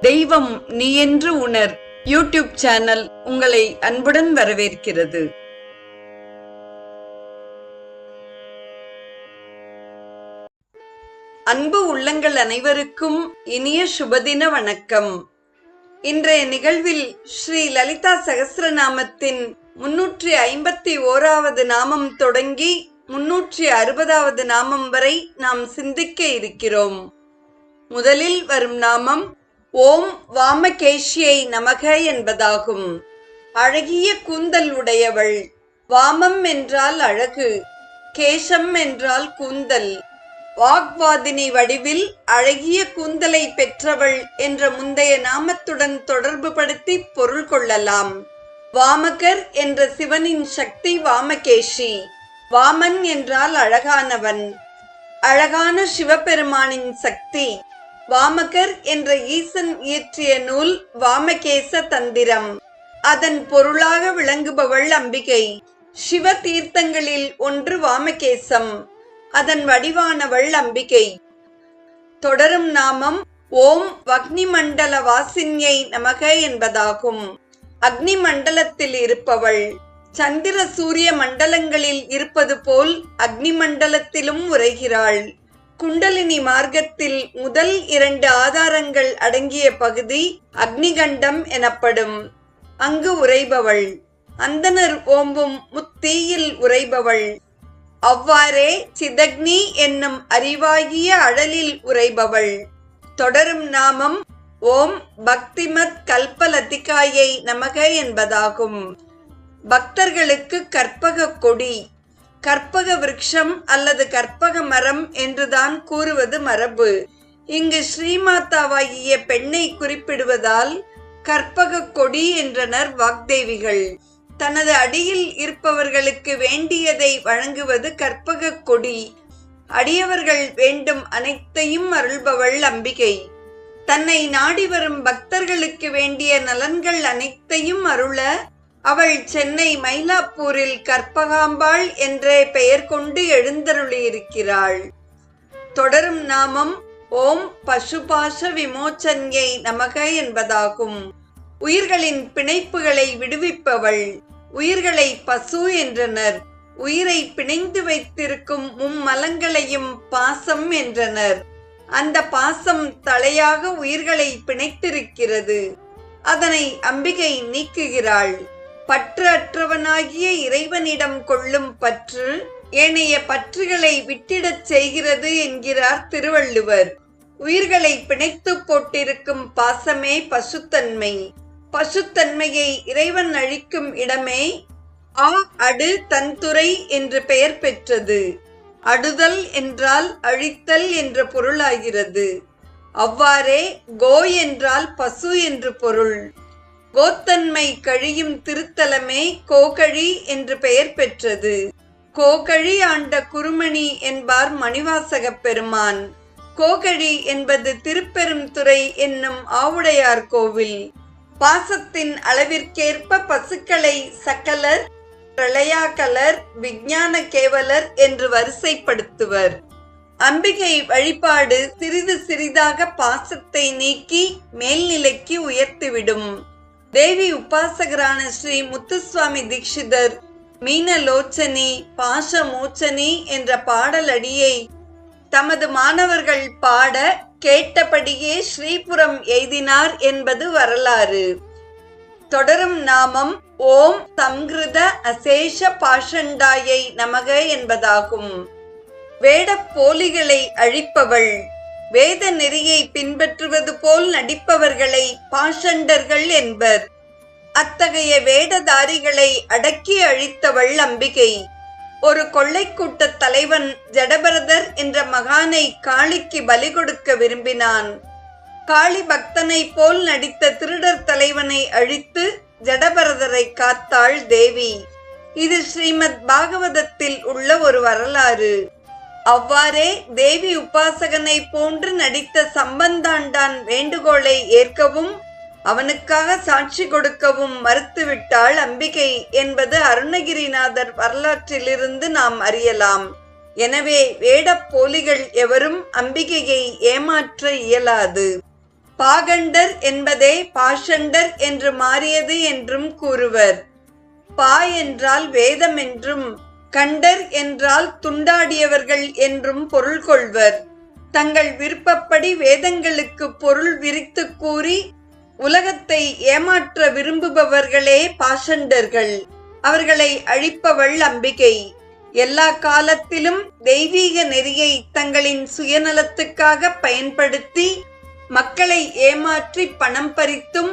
தெய்வம் நீ என்று உணர். யூடியூப் சேனல் உங்களை அன்புடன் வரவேற்கிறது. அன்பு உள்ளங்கள் அனைவருக்கும் இனிய சுபதின வணக்கம். இன்றைய நிகழ்வில் ஸ்ரீ லலிதா சகசிரநாமத்தின் முன்னூற்றி ஐம்பத்தி ஓராவது நாமம் தொடங்கி முன்னூற்றி அறுபதாவது நாமம் வரை நாம் சிந்திக்க இருக்கிறோம். முதலில் வரும் நாமம் ஓம் வாமகேஷியை நமக என்பதாகும். அழகிய கூந்தல் உடையவள் வாமம் என்றால் அழகு கேசம் என்றால் கூந்தல். வாக்வாதினி வடிவில் அழகிய கூந்தலை பெற்றவள் என்ற முந்தைய நாமத்துடன் தொடர்பு படுத்தி பொருள் கொள்ளலாம். வாமகர் என்ற சிவனின் சக்தி வாமகேஷி வாமன் என்றால் அழகானவன். அழகான சிவபெருமானின் சக்தி வாமகர் என்ற ஈசன் இயற்றிய நூல் வாமகேச தந்திரம். அதன் பொருளாக விளங்குபவள் அம்பிகை. சிவ தீர்த்தங்களில் ஒன்று வாமகேசம். அதன் வடிவானவள் அம்பிகை. தொடரும் நாமம் ஓம் அக்னிமண்டல வாசின்யை நமக என்பதாகும். அக்னி மண்டலத்தில் இருப்பவள். சந்திர சூரிய மண்டலங்களில் இருப்பது போல் அக்னி மண்டலத்திலும் உரைகிறாள். குண்டலினி மார்க்கத்தில் முதல் இரண்டு ஆதாரங்கள் அடங்கிய பகுதி அக்னிகண்டம் எனப்படும். அங்கு உரைபவள் அந்தனர் ஓம்பும் முத்தீயில் உரைபவள் அவ்வாறே சிதக்னி என்னும் அறிவாகிய அழலில் உரைபவள் தொடரும் நாமம் ஓம் பக்திமத் கல்பலதிகாயை நமக என்பதாகும். பக்தர்களுக்கு கற்பக கொடி. கற்பக விருட்சம் அல்லது கற்பக மரம் என்றுதான் கூறுவது மரபு. இங்கு ஸ்ரீமாதாவாகிய பெண்ணை குறிப்பிடுவதால் கற்பக கொடி என்றனர் வாக்தேவிகள். தனது அடியில் இருப்பவர்களுக்கு வேண்டியதை வழங்குவது கற்பக கொடி. அடியவர்கள் வேண்டும் அனைத்தையும் அருள்பவள் அம்பிகை. தன்னை நாடி வரும் பக்தர்களுக்கு வேண்டிய நலன்கள் அனைத்தையும் அருள அவள் சென்னை மயிலாப்பூரில் கற்பகாம்பாள் என்றே பெயர் கொண்டு எழுந்தருளியிருக்கிறாள். தொடரும் நாமம் ஓம் பசுபாச விமோச்சன்யை நமக என்பதாகும். உயிர்களின் பிணைப்புகளை விடுவிப்பவள். உயிர்களை பசு என்றனர். உயிரை பிணைந்து வைத்திருக்கும் மும்மலங்களையும் பாசம் என்றனர். அந்த பாசம் தலையாக உயிர்களை பிணைத்திருக்கிறது. அதனை அம்பிகை நீக்குகிறாள். பற்று அற்றவனாகிய இறைவனிடம் கொள்ளும் பற்று ஏனைய பற்றுகளை விட்டிடச் செய்கிறது என்கிறார் திருவள்ளுவர். உயிர்களை பிணைத்து போட்டிருக்கும் பாசமே பசுத்தன்மை. பசுத்தன்மையை இறைவன் அழிக்கும் இடமே ஆ அடு தன்துறை என்று பெயர் பெற்றது. அடுதல் என்றால் அழித்தல் என்ற பொருளாகிறது. அவ்வாறே கோ என்றால் பசு என்று பொருள். கோத்தன்மை கழியும் திருத்தலமே கோகழி என்று பெயர் பெற்றது. கோகழி ஆண்ட குருமணி என்பார் மணிவாசகப் பெருமான். கோகழி என்பது திருப்பெரும்துறை என்னும் ஆவுடையார் கோவில். பாசத்தின் அளவிற்கேற்ப பசுக்களை சக்கலர் பிரளயாக்கலர் விஞ்ஞான கேவலர் என்று வரிசைப்படுத்துவர். அம்பிகை வழிபாடு சிறிது சிறிதாக பாசத்தை நீக்கி மேல்நிலைக்கு உயர்த்திவிடும். தேவி உபாசகரான ஸ்ரீ முத்துசுவாமி தீட்சிதர் மீனலோச்சனி பாசமோச்சனி என்ற பாடலடியை தமது மாணவர்கள் பாட கேட்டபடியே ஸ்ரீபுரம் எய்தினார் என்பது வரலாறு. தொடரும் நாமம் ஓம் சம்கிருத அசேஷ பாஷண்டாயை நமக என்பதாகும். வேட போலிகளை அழிப்பவள் வேத நெறியை பின்பற்றுவது போல் நடிப்பவர்களை பாஷண்டர்கள் என்பர். அத்தகைய வேடதாரிகளை அடக்கி அழித்தவள் அம்பிகை ஒரு கொள்ளைக்கூட்ட தலைவன் ஜடபரதர் என்ற மகானை காளிக்கு பலி கொடுக்க விரும்பினான். காளி பக்தனை போல் நடித்த திருடர் தலைவனை அழித்து ஜடபரதரை காத்தாள் தேவி. இது ஸ்ரீமத் பாகவதத்தில் உள்ள ஒரு வரலாறு. அவ்வாறே தேவி உபாசகனை போன்று நடித்த சம்பந்தாண்டான் வேண்டுகோளை ஏற்கவும் அவனுக்காக சாட்சி கொடுக்கவும் மறுத்துவிட்டாள் அம்பிகை என்பது அருணகிரிநாதர் வரலாற்றிலிருந்து நாம் அறியலாம். எனவே வேடப் போலிகள் எவரும் அம்பிகையை ஏமாற்ற இயலாது. பாகண்டர் என்பதே பாஷண்டர் என்று மாறியது என்றும் கூறுவர். பா என்றால் வேதம் என்றும் கண்டர் என்றால் துண்டாடியவர்கள் என்றும் பொருள் கொள்வர். தங்கள் விருப்பப்படி வேதங்களுக்கு பொருள் விரித்து கூறி உலகத்தை ஏமாற்ற விரும்புபவர்களே பாஷண்டர்கள். அவர்களை அழிப்பவள் அம்பிகை. எல்லா காலத்திலும் தெய்வீக நெறியை தங்களின் சுயநலத்துக்காக பயன்படுத்தி மக்களை ஏமாற்றி பணம் பறித்தும்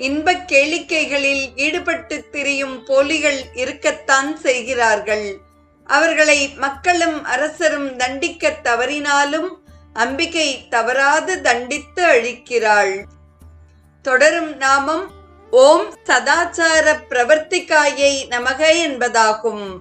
இன்பக் கேளிக்கைகளில் ஈடுபட்டு திரியும் போலிகள் இருக்கத்தான் செய்கிறார்கள். அவர்களை மக்களும் அரசரும் தண்டிக்க தவறினாலும் அம்பிகை தவறாது தண்டித்து அழிக்கிறாள். தொடரும் நாமம் ஓம் சதாச்சார பிரவர்த்திக்காயை நமக என்பதாகும்.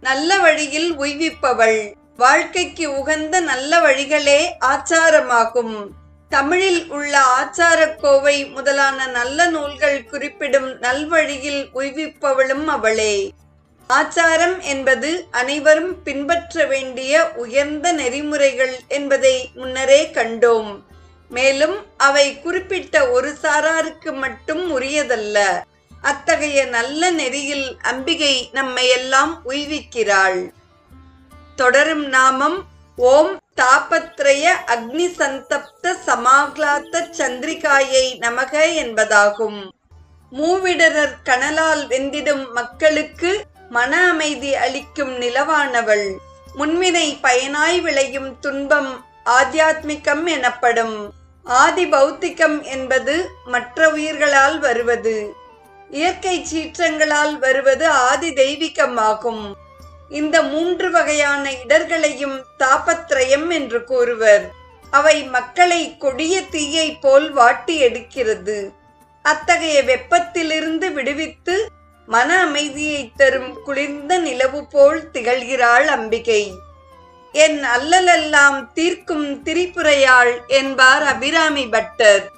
நல்ல வழியில் உய்விப்பவள் வாழ்க்கைக்கு உகந்த நல்ல வழிகளே ஆச்சாரமாகும். தமிழில் உள்ள ஆச்சாரக்கோவை முதலான நல்ல நூல்கள் குறிப்பிடும் நல்வழியில் உய்விப்பவளும் அவளே. ஆச்சாரம் என்பது அனைவரும் பின்பற்ற வேண்டிய உயர்ந்த நெறிமுறைகள் என்பதை முன்னரே கண்டோம். மேலும் அவை குறிப்பிட்ட ஒரு சாராருக்கு மட்டும் உரியதல்ல. அத்தகைய நல்ல நெறியில் அம்பிகை நம்மையெல்லாம் உய்விக்கிறாள். தொடரும் நாமம் ஓம் தாபத்ரய அக்னி சந்தப்த சமாக்லாத்த சந்திரிகாயை நமக என்பதாகும். மூவிடரர் கனலால் வெந்திடும் மக்களுக்கு மன அமைதி அளிக்கும் நிலவானவள். முன்வினை பயனாய் விளையும் துன்பம் ஆத்தியாத்மிகம் எனப்படும். ஆதி பௌத்திகம் என்பது மற்ற உயிர்களால் வருவது. இயற்கை சீற்றங்களால் வருவது ஆதி தெய்வீகமாகும். இந்த மூன்று வகையான இடர்களையும் தாபத்ரயம் என்று கூறுவர். அவை மக்களை கொடிய தீயை போல் வாட்டி எடுக்கிறது. அத்தகைய வெப்பத்திலிருந்து விடுவித்து மன அமைதியை தரும் குளிர்ந்த நிலவு போல் திகழ்கிறாள் அம்பிகை. என் அல்லலெல்லாம் தீர்க்கும் திரிபுரையாள் என்பார் அபிராமி பட்டர்.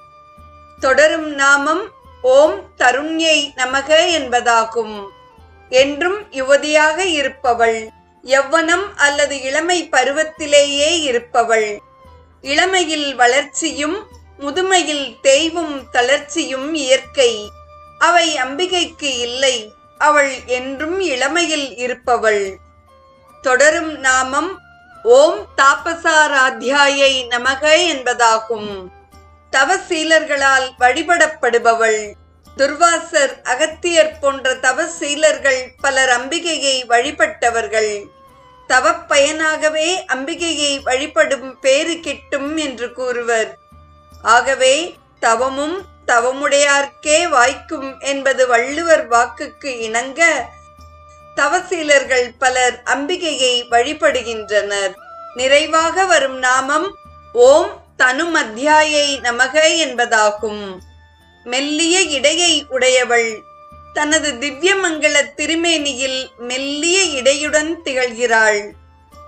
தொடரும் நாமம் ஓம் தருண்யை நமக என்பதாகும். என்றும் யுவதியாக இருப்பவள். யவ்வனம் அல்லது இளமை பருவத்திலேயே இருப்பவள். இளமையில் வளர்ச்சியும் முதுமையில் தேய்வும் தளர்ச்சியும் இயற்கை. அவை அம்பிகைக்கு இல்லை அவள் என்றும் இளமையில் இருப்பவள். தொடரும் நாமம் ஓம் தாபசாராத்தியாயை நமக என்பதாகும். தவசீலர்களால் வழிபடப்படுபவள். துர்வாசர் அகத்தியர் போன்ற தவசீலர்கள் பலர் அம்பிகையை வழிபட்டவர்கள். தவப்பயனாகவே அம்பிகையை வழிபடும் பேறு கிட்டும் என்று கூறுவர். ஆகவே தவமும் தவமுடையார்க்கே வாய்க்கும் என்பது வள்ளுவர் வாக்குக்கு இணங்க தவசீலர்கள் பலர் அம்பிகையை வழிபடுகின்றனர். நிறைவாக வரும் நாமம் ஓம் தனுமத்தியாயை நமக என்பதாகும். மெல்லிய இடையை உடையவள். தனது திவ்யமங்கல திருமேனியில் மெல்லிய இடையுடன் திகழ்கிறாள்.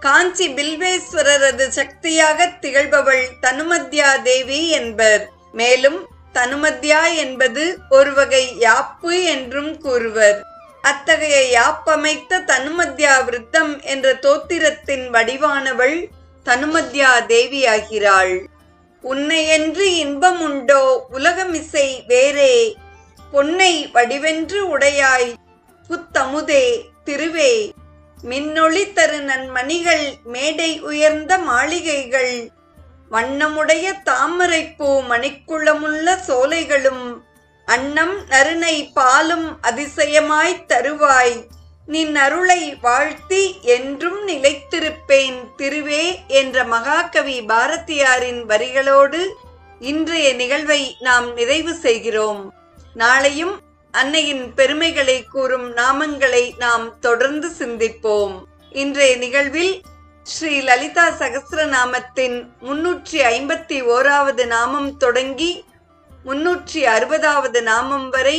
காஞ்சி பில்வேஸ்வரரது சக்தியாக திகழ்பவள் தனுமத்யா தேவி என்பர். மேலும் தனுமத்யா என்பது ஒரு வகை யாப்பு என்றும் கூறுவர். அத்தகைய யாப்பமைத்த தனுமத்யா விருத்தம் என்ற தோத்திரத்தின் வடிவானவள் தனுமத்யா தேவியாகிறாள். உன்னையென்று இன்பம் உண்டோ உலகமிசை வேறே. பொன்னை வடிவென்று உடையாய் புத்தமுதே திருவே. மின்னொளி தரு நன்மணிகள் மேடை உயர்ந்த மாளிகைகள். வண்ணமுடைய தாமரைப்பூ மணிக்குளமுள்ள சோலைகளும் அன்னம் நறுனை பாலும் அதிசயமாய்த் தருவாய். நின் அருளை வாழ்த்தி என்றும் நிலைத்திருப்பேன் திருவே என்ற மகாகவி பாரதியாரின் வரிகளோடு இன்றைய நிகழ்வை நாம் நிறைவு செய்கிறோம். நாளையும் அன்னையின் பெருமைகளை கூறும் நாமங்களை நாம் தொடர்ந்து சிந்திப்போம். இன்றைய நிகழ்வில் ஸ்ரீ லலிதா சகசிரநாமத்தின் முன்னூற்றி ஐம்பத்தி ஓராவது நாமம் தொடங்கி முன்னூற்றி அறுபதாவது நாமம் வரை